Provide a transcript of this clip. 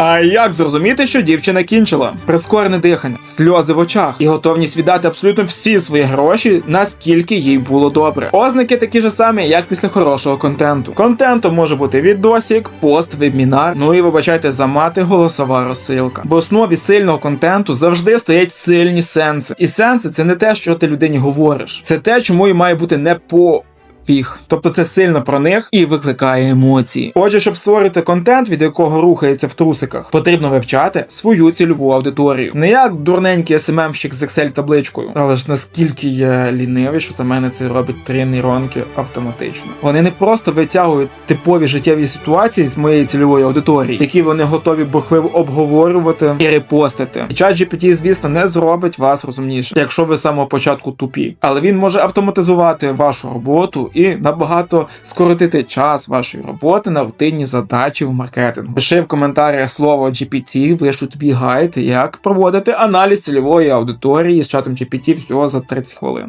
А як зрозуміти, що дівчина кінчила? Прискорене дихання, сльози в очах і готовність віддати абсолютно всі свої гроші, наскільки їй було добре. Ознаки такі ж самі, як після хорошого контенту. Контентом може бути відосік, пост, вебінар. Ну і вибачайте за мати голосова розсилка. В основі сильного контенту завжди стоять сильні сенси. І сенси це не те, що ти людині говориш, це те, чому і має бути не по. Фіг. Тобто це сильно про них і викликає емоції. Отже, щоб створити контент, від якого рухається в трусиках, потрібно вивчати свою цільову аудиторію. Не як дурненький СММщик з Excel табличкою, але ж наскільки я лінивий, що за мене це робить три нейронки автоматично. Вони не просто витягують типові життєві ситуації з моєї цільової аудиторії, які вони готові бурхливо обговорювати і репостити. І чат GPT, звісно, не зробить вас розумніше, якщо ви з самого початку тупі, але він може автоматизувати вашу роботу і набагато скоротити час вашої роботи на рутинні задачі в маркетингу. Пиши в коментарях слово GPT, вишу тобі гайд, як проводити аналіз цільової аудиторії з чатом GPT всього за 30 хвилин.